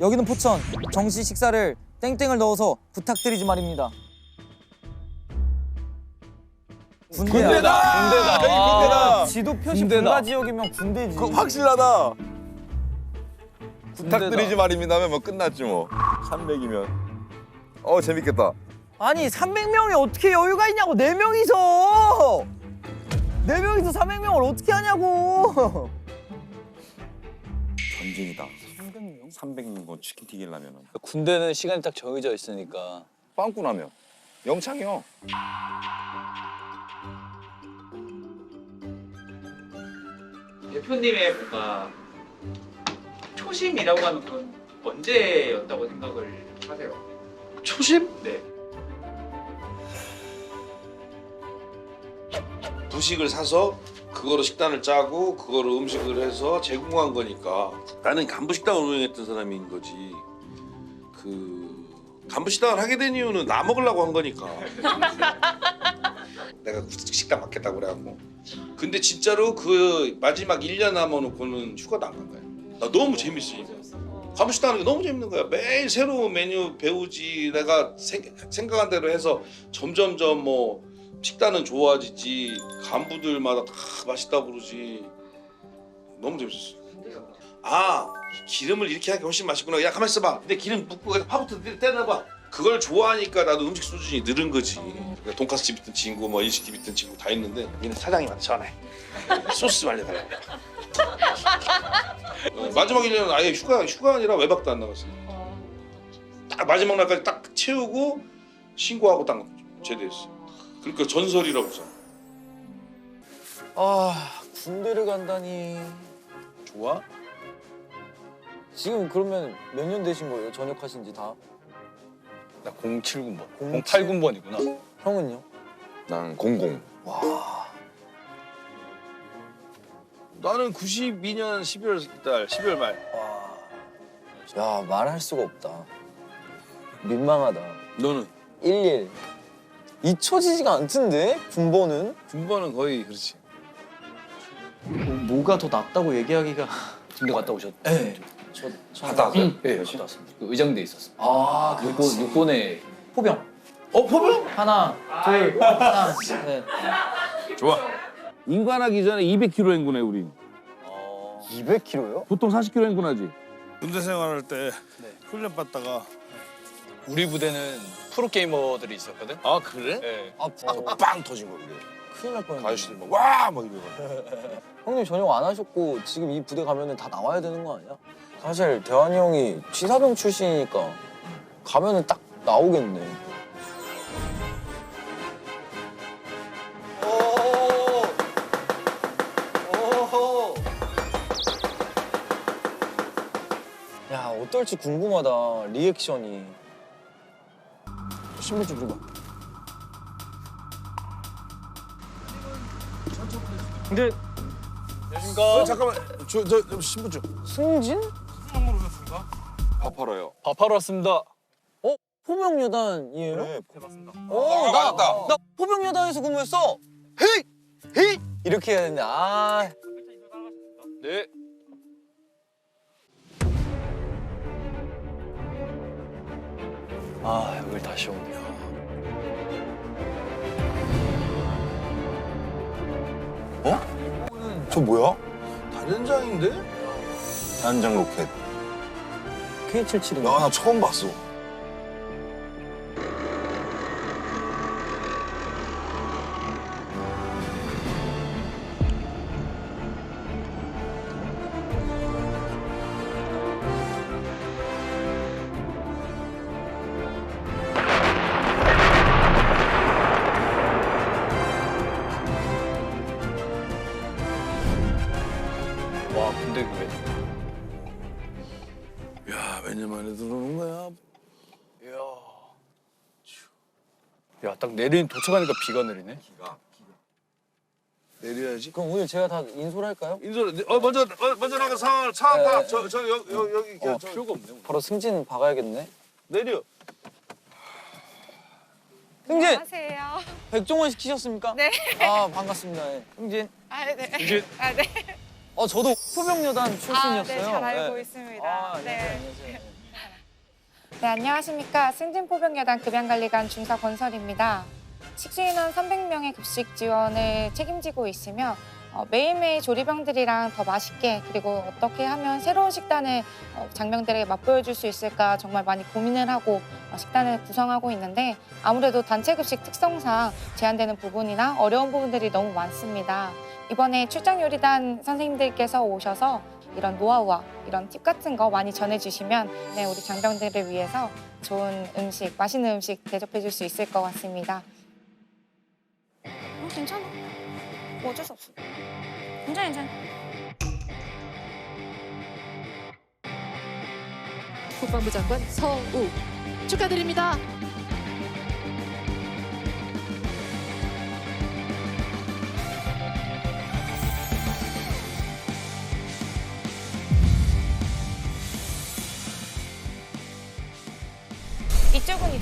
여기는 포천 정시 식사를 땡땡을 넣어서 부탁드리지 말입니다. 군대야. 군대다. 여기 군대다. 지도 표시 군대다. 군가 지역이면 군대지. 그거 확실하다. 부탁드리지 말입니다면 뭐 끝났지 뭐. 300이면. 어 재밌겠다. 아니 300명이 어떻게 여유가 있냐고 네 명이서 네 명이서 300명을 어떻게 하냐고. 전쟁이다. 300명? 300명 치킨 튀기려면 군대는 시간이 딱 정해져 있으니까 빵꾸 나면 영창이요. 대표님의 뭔가 초심이라고 하는 건 언제였다고 생각을 하세요? 초심? 네. 부식을 사서 그거로 식단을 짜고 그거로 음식을 해서 제공한 거니까. 나는 간부식당을 운영했던 사람인 거지. 그 간부식당을 하게 된 이유는 나 먹으려고 한 거니까. 내가 그 식당 맡겠다고 그래갖고. 근데 진짜로 그 마지막 1년 남아놓고는 휴가도 안 간 거야. 나 너무 재밌어 간부식당 하는 게 너무 재밌는 거야. 매일 새로운 메뉴 배우지. 내가 생, 생각한 대로 해서 점점점 뭐 식단은 좋아지지 간부들마다 다 맛있다 부르지. 너무 재밌었어. 아 기름을 이렇게 하는 게 훨씬 맛있구나. 야 가만 있어봐. 근데 기름 붓고 그냥 파부터 떼내봐. 그걸 좋아하니까 나도 음식 수준이 늘은 거지. 그러니까 돈가스 집 있던 친구 뭐 일식집 있던 친구 다 있는데 얘는 사장님한테 전화해 소스 좀 알려달라고 어, 마지막 1년은 아예 휴가 휴가 아니라 외박도 안 나갔어. 딱 마지막 날까지 딱 채우고 신고하고 딱 제대했어 그러니까 전설이라고 써. 아 군대를 간다니. 좋아? 지금 그러면 몇 년 되신 거예요? 전역하신 지 다? 나 07군번 07? 08군번이구나 형은요? 난 공공. 나는 92년 12월 달 12월 말. 와. 야 말할 수가 없다. 민망하다. 너는 11. 잊혀지지가 않던데 군번은? 군번은 거의 그렇지. 뭐가 더 낫다고 얘기하기가 군대 갔다 오셨 네. 저, 저 갔다 왔어요? 네 갔다 왔습니다 그 의장대 있었어 아 육군, 육군에 포병. 어 포병? 하나, 둘, 하나, 셋. 좋아. 인관하기 전에 200km 행군해 우리. 200kg요? 보통 40km 행군하지. 군대 생활할 때 훈련 받다가 우리 부대는 프로게이머들이 있었거든 아 그래? 네. 아, 아 빵 터진 거 그게. 큰일 날 뻔했네. 아저씨들 막 와 막 이러고. 형님 전역 안 하셨고 지금 이 부대 가면은 다 나와야 되는 거 아니야? 사실 대환이 형이 취사병 출신이니까 가면은 딱 나오겠네. 야 어떨지 궁금하다 리액션이. 신분증 들어봐. 근데 어, 잠깐만 저저 저, 신분증. 승진? 밥 팔아요. 밥하러 왔습니다 포병여단이에요? 그래. 어, 아, 나, 맞았다. 나 포병여단에서 근무했어. 헤이! 헤이! 이렇게 해야 되는데, 아. 네 아, 여길 다시 오네요. 저 뭐야? 다른 장인데? 단장 로켓. K77인가? 야나 처음 봤어. 야, 딱 내린 도착하니까 비가 내리네. 내려야지. 그럼 오늘 제가 다 인솔 할까요? 인솔 어 먼저 어, 먼저 나가 상황 차 네. 타. 저저 여기 여기 어, 저, 필요가 없네. 오늘. 바로 승진 박아야겠네. 내려. 승진! 안녕하세요. 백종원 시키셨습니까? 네. 아, 반갑습니다. 예. 승진. 아, 네. 이제 아, 네. 어, 저도 포병여단 출신이었어요. 아, 네, 잘 알고 예. 있습니다. 아, 네. 안녕하세요. 안녕하세요. 네, 안녕하십니까. 승진포병여단 급양관리관 중사 권설입니다. 식수인원 300명의 급식 지원을 책임지고 있으며 어, 매일매일 조리병들이랑 더 맛있게 그리고 어떻게 하면 새로운 식단을 어, 장병들에게 맛보여줄 수 있을까 정말 많이 고민을 하고 어, 식단을 구성하고 있는데 아무래도 단체 급식 특성상 제한되는 부분이나 어려운 부분들이 너무 많습니다. 이번에 출장 요리단 선생님들께서 오셔서 이런 노하우와 이런 팁 같은 거 많이 전해주시면 네, 우리 장병들을 위해서 좋은 음식, 맛있는 음식 대접해줄 수 있을 것 같습니다. 어, 괜찮아. 뭐 어쩔 수 없어. 괜찮아, 괜찮아. 국방부 장관 서우 축하드립니다.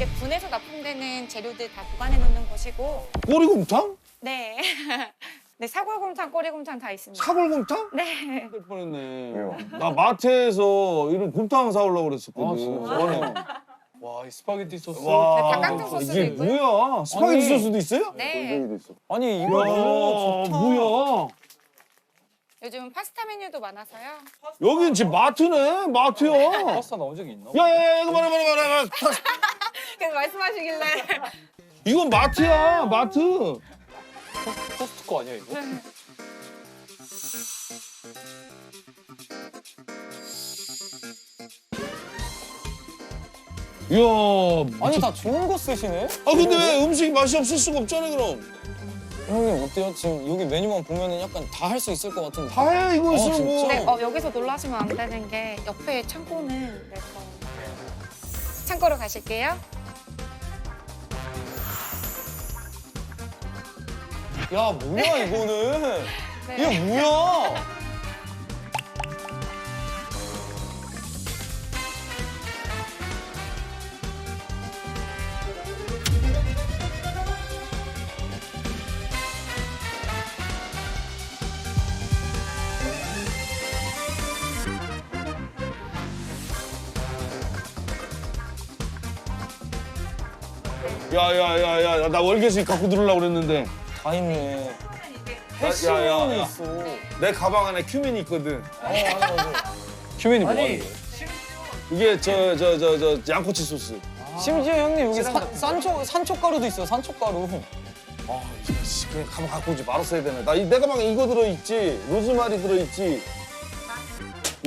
이제 군에서 납품되는 재료들 다 보관해 놓는 곳이고, 꼬리곰탕? 네. 네, 사골곰탕, 꼬리곰탕 다 있습니다. 사골곰탕? 네. 될 뻔했네. 나 마트에서 이런 곰탕 사오려고 그랬었거든. 아, 와, 이 스파게티 소스. 와, 네, 닭강정 소스도 이게 있고요. 뭐야? 스파게티 아니. 소스도 있어요? 네. 아니 이야, 이거 너무 좋다. 뭐야? 요즘 파스타 메뉴도 많아서요. 여긴 지금 마트네, 마트야. 파스타 나온 적이 있나? 야, 야, 야, 이거 봐라, 봐라, 봐라. 그래서 말씀하시길래. 이건 마트야, 마트. 코스트코 아니야, 이거? 이야, 아니 다 좋은 거 쓰시네? 아 근데 왜 음식이 맛이 없을 수가 없잖아 그럼. 형님 어때요? 지금 여기 메뉴만 보면은 약간 다 할 수 있을 것 같은데. 다해 이거 아, 있으면 뭐. 네, 어, 여기서 놀라시면 안 되는 게 옆에 창고는 네, 더 창고로 가실게요. 야 뭐야 이거는? 네. 이게 뭐야? 야야야야, 나 월계수익 갖고 들으려고 그랬는데. 다 있네. 야, 야, 패션이 야. 있어. 내 가방 안에 큐민이 있거든. 어, 맞아 맞아. 큐민이 뭐 아니, 하는 거야? 이게 저 저 저 저 양꼬치 소스. 심지어 형님 여기 사, 산초 산초가루도 있어. 산초가루. 아, 씨, 그냥 가방 갖고 오지 말았어야 되네. 나 이 내 가방에 이거 들어있지, 로즈마리 들어있지.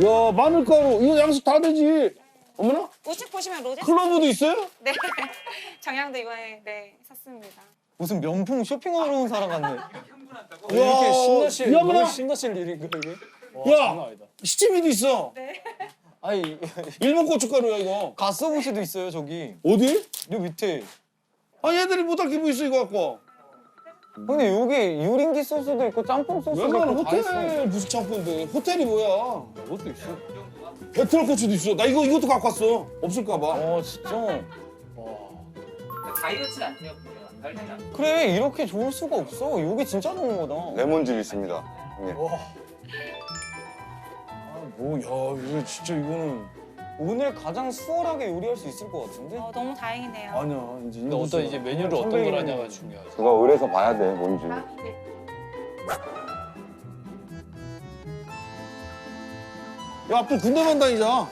야, 마늘가루, 이거 양식 다 되지. 어머나, 우측 보시면 로제 클로브도 있어요? 네. 정향도 이번에 네 샀습니다. 무슨 명품 쇼핑하러 온 사람 같네. 이렇게 신나실, 야, 뭐야? 너무 신나실 일인가, 이게? 와, 야! 장난 아니다. 시치미도 있어. 아니 일본 고춧가루야 이거. 가스오부시도 있어요 저기. 어디? 요 밑에. 아 얘들이 못할 기분 있어 이거 갖고. 근데 여기 유린기 소스도 있고 짬뽕 소스도 있고 다 있어. 호텔 무슨 창고인데 호텔이 뭐야? 이것도 있어. 베트남 고추도 있어. 나 이거 이것도 갖고 왔어. 없을까 봐. 어 진짜. 와. 다이어트 않대요. 그래 이렇게 좋을 수가 없어. 여기 진짜 좋은 거다. 레몬즙 있습니다. 형님. 뭐, 야, 이거 진짜 이거는 오늘 가장 수월하게 요리할 수 있을 것 같은데? 어, 너무 다행이네요. 아니야. 이제 근데 어떤 이제 메뉴를 어떤 걸 하냐가 중요하지. 그거 의뢰서 봐야 돼, 뭔지. 야, 앞으로 군대만 다니자. 야,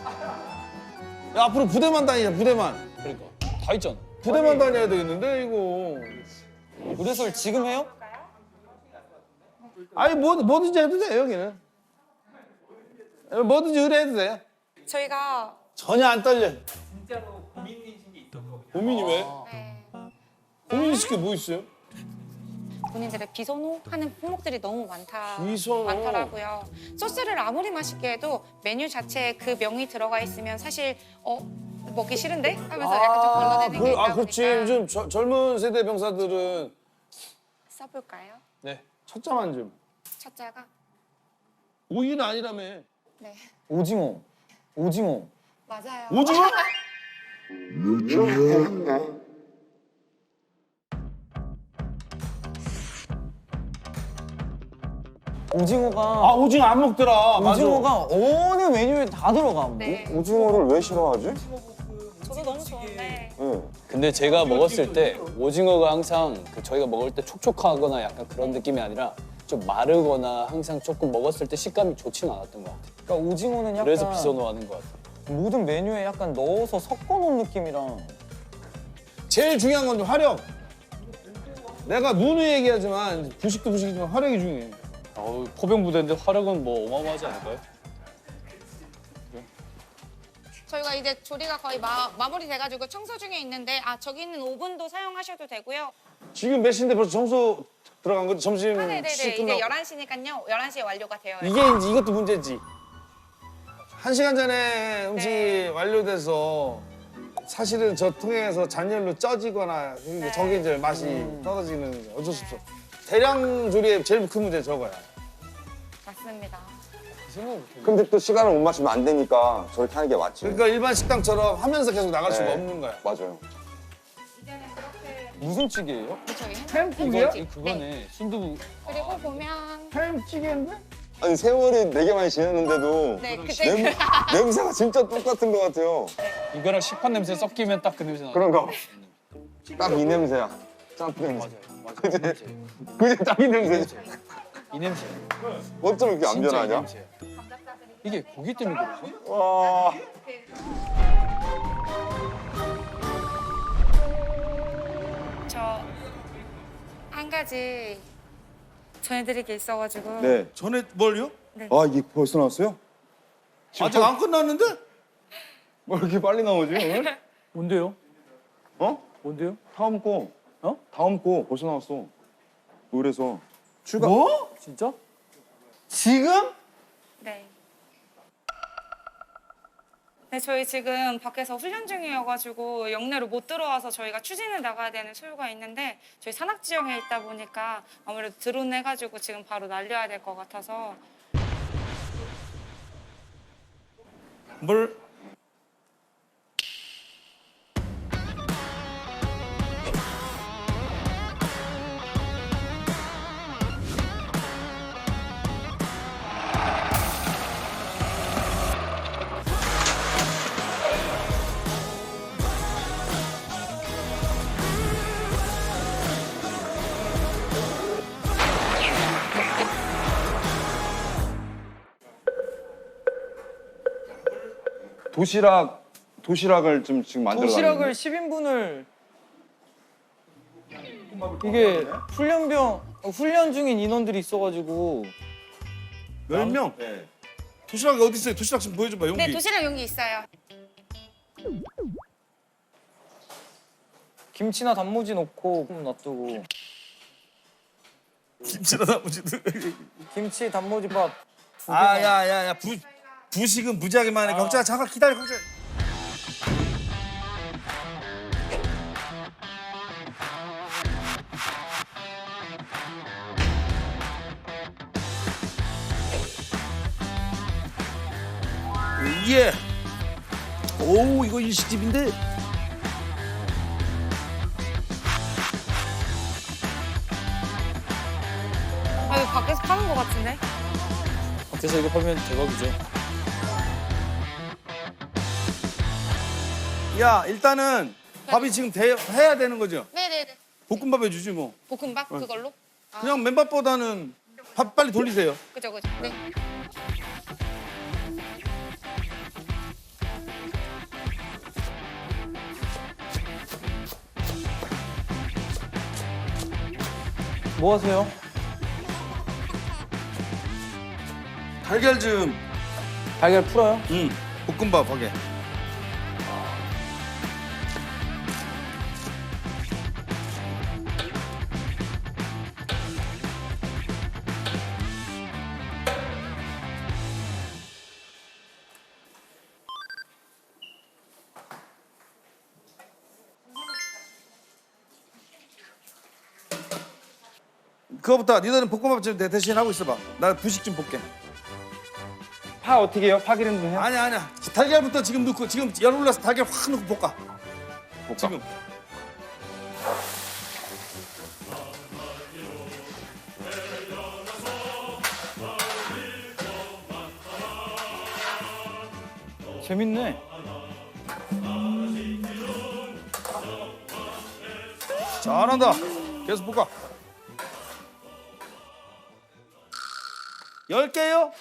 앞으로 부대만 다니자. 부대만. 그러니까. 다 있잖아. 부대만 다녀야 되겠는데 이거. 의뢰설 지금 해요? 아니 뭐 뭐든지 해도 돼 여기는. 뭐든지 의뢰해도 돼. 저희가 전혀 안 떨려. 진짜로 고민이신 게 있어서 고민이 왜? 네, 고민이 시게 뭐 있어요? 본인들의 비선호하는 품목들이 너무 많다 비선호. 많더라고요. 소스를 아무리 맛있게 해도 메뉴 자체에 그 명이 들어가 있으면 사실 어 먹기 싫은데 하면서 약간 좀 걸러내는 그, 게 있다 아 그렇지. 보니까 요즘 저- 젊은 세대 병사들은 써볼까요? 네. 첫자만 좀. 첫 자가 오이는 아니라며. 네 오징어. 오징어. 맞아요. 오징어? 오징어가 아 오징어 안 먹더라. 맞아. 오징어가 어느 메뉴에 다 들어가. 뭐? 네. 오징어를 왜 싫어하지? 저도 너무 좋은데. 응. 근데 제가 먹었을 때 오징어가 항상 그 저희가 먹을 때 촉촉하거나 약간 그런 느낌이 아니라 좀 마르거나 항상 조금 먹었을 때 식감이 좋진 않았던 것 같아요. 그러니까 오징어는 약간 그래서 비선호하는 것 같아요. 모든 메뉴에 약간 넣어서 섞어놓은 느낌이랑 제일 중요한 건좀 화력. 내가 누누이 얘기하지만 부식도 부식이지만 화력이 중요해. 어우, 포병 부대인데 화력은 뭐 어마어마하지 않을까요? 저희가 이제 조리가 거의 마, 마무리 돼가지고 청소 중에 있는데 아 저기 있는 오븐도 사용하셔도 되고요. 지금 몇 시인데 벌써 청소 들어간 거지? 점심 아, 네네네. 이제 끝나고. 11시니까요. 11시에 완료가 되어요. 이게 이제 이것도 문제지. 한 시간 전에 음식이 네. 완료돼서 사실은 저 통에서 잔열로 쪄지거나 네. 저게 이제 맛이 떨어지는 어쩔 수 없어. 대량 조리의 제일 큰 문제 저거야. 맞습니다. 근데 또 시간을 못 맞추면 안 되니까 저렇게 하는 게 맞지. 그러니까 일반 식당처럼 하면서 계속 나갈 수가 네. 없는 거야. 맞아요. 이제는 그렇게 무슨 찌개예요? 저희 햄국이요? 햄 그거네. 순두부. 그리고 보면 햄찌개인데? 아니 세월이 되게 많이 지났는데도 네 그때 냄, 냄새가 진짜 똑같은 것 같아요. 이거랑 식판 냄새 섞이면 딱 그 냄새 나. 그런가? 딱이 냄새야. 짬뽕 냄새. 맞아요. 맞아요. 이 냄새. 그게 딱 이 냄새. 이 냄새. 어쩜 이렇게 안 진짜 이 변하냐? 냄새. 이게 고기 때문에 그러지? 와. 저 한 가지 전해드릴 게 있어가지고 네. 전에 뭘요? 아 이게 벌써 나왔어요? 아직 안 끝났는데? 뭐 이렇게 빨리 나오지 오늘? 뭔데요? 어? 뭔데요? 다음 거. 어? 다음 거 벌써 나왔어. 그래서 출가. 뭐? 진짜? 지금? 네. 네, 저희 지금 밖에서 훈련 중이어가지고 영내로 못 들어와서 저희가 추진을 나가야 되는 소요가 있는데 저희 산악 지형에 있다 보니까 아무래도 드론 해가지고 지금 바로 날려야 될 것 같아서 뭘? 도시락 도시락을 좀 지금 만들어 도시락을 10인분을 이게 훈련병 어, 훈련 중인 인원들이 있어가지고 몇 명? 네. 도시락이 어디 있어요? 도시락 좀 보여줘봐 용기. 네 도시락 용기 있어요. 김치나 단무지 넣고 놔두고 김치나 나머지도. 김치 단무지 밥 아, 야, 야, 야, 부, 부식은 무지하게 많으니까 걱정, 잠깐 기다려, 걱정. 예. 오, 이거 일식집인데. 아 이거 밖에서 파는 것 같은데? 밖에서 이거 팔면 대박이죠. 야, 일단은 밥이 지금 돼, 해야 되는 거죠? 네네네. 볶음밥 해주지 뭐. 볶음밥 그걸로? 아, 그냥 맨밥보다는 밥 빨리 돌리세요. 그죠 그죠. 네. 뭐 하세요? 달걀 좀. 달걀 풀어요? 응. 볶음밥 하게. 그거부터 니들은 볶음밥 좀 대- 대신 하고 있어봐. 나 부식 좀 볼게. 파 어떻게 해요? 파 기름도 해요? 아니야 아니야. 달걀부터 지금 넣고 지금 열 올라서 달걀 확 넣고 볶아. 볶아. 지금. 재밌네. 잘한다. 계속 볶아. 10개요?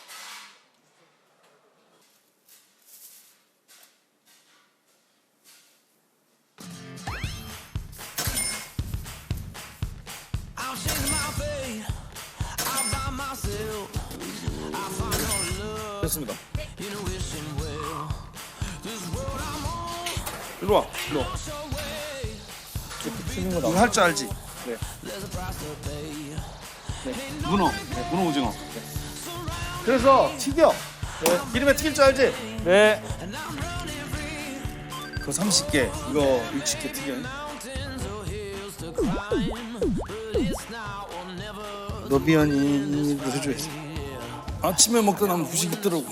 됐습니다. 일로 와, 일로 와. 치는 거 할줄 알지? 네. 문어, 네, 문어 오징어. 네. 그래서 튀겨. 기름에 튀길 줄 알지? 네. 그거 30개, 이거 60개 튀겨. 너비안이 이거 해줘야지. 아침에 먹다 남은 후식 있더라고.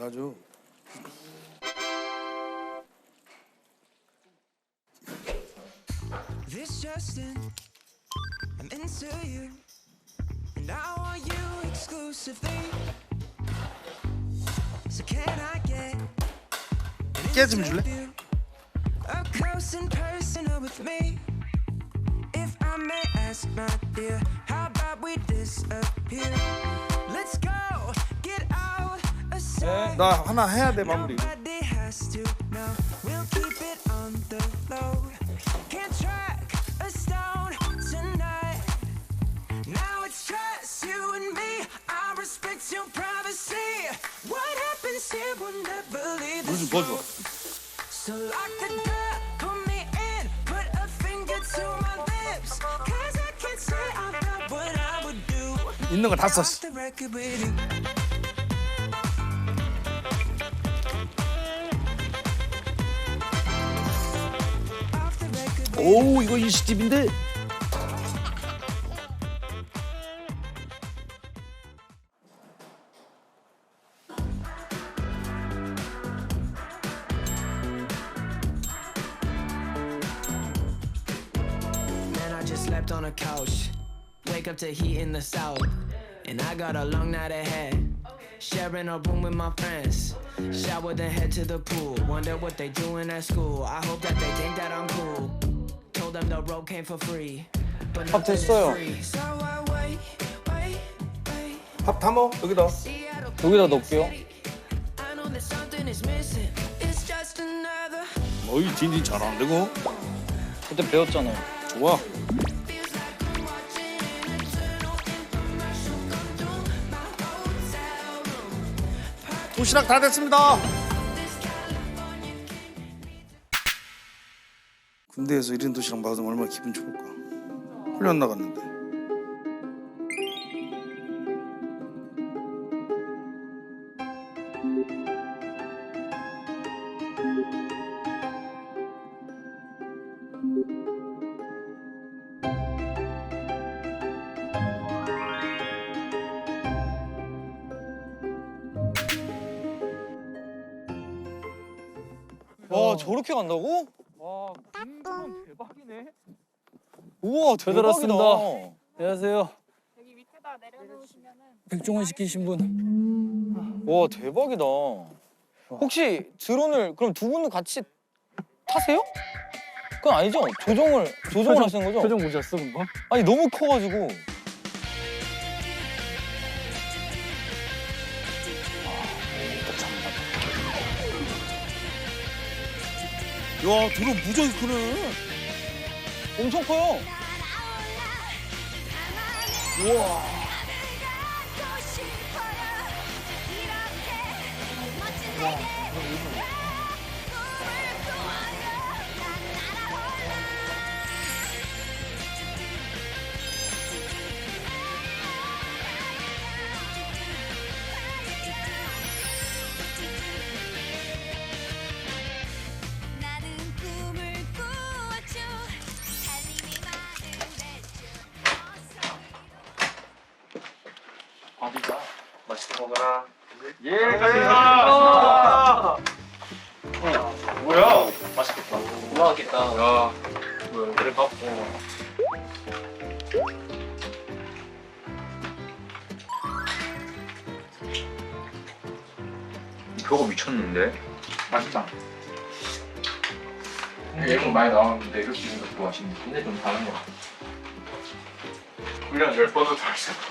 Raju This Justin, I'm into you, and I want you exclusively. So can I get an interview, up close and personal with me? If I may ask, my dear, how about we disappear? Let's go. of sight. 나 하나 해야 돼 마무리. Nobody has to know. We'll keep it on the low. Can't track a stone tonight. Now it's just you and me. I respect your privacy. What happens here will never leave 물 좀 this 더 줘. room. So lock the door, pull me in, put a finger to my lips. Cause I can't say I'm not what I would do. 있는 거 다 Off 썼어. 오 이거 일식집인데. Man, I just slept on a couch. Wake up to heat in the south. And I got a long night ahead. Sharing a room with my friends. Shower then head to the pool. Wonder what they doing at school. I hope that they think that I'm cool. 밥 됐어요. free. So I wait, wait, wait. 밥다 먹어 여기다. 여기다 넣을게요. 어이 딘딘 잘하는데 그거. 그때 배웠잖아요. 좋아. 도시락 다 됐습니다. 군대에서 1인 도시락 받으면 얼마나 기분 좋을까. 훈련 나갔는데. 와 저렇게 간다고? 와, 군건 대박이네. 우와 잘. 들었습니다. 안녕하세요. 여기 밑에다 내려놓으시면은 백종원 시키신 분. 와 대박이다. 혹시 드론을 그럼 두 분은 같이 타세요? 그건 아니죠? 조종을 조종을 하시는 거죠? 표정 보셨어 금방? 아니 너무 커가지고. 야 드론 무지하게 크네. 엄청 커요. 나는 예능 많이 나왔는데 이렇게 있는 것도 맛있네. 근데 좀 다른 거 같아. 열 번도 더 했어.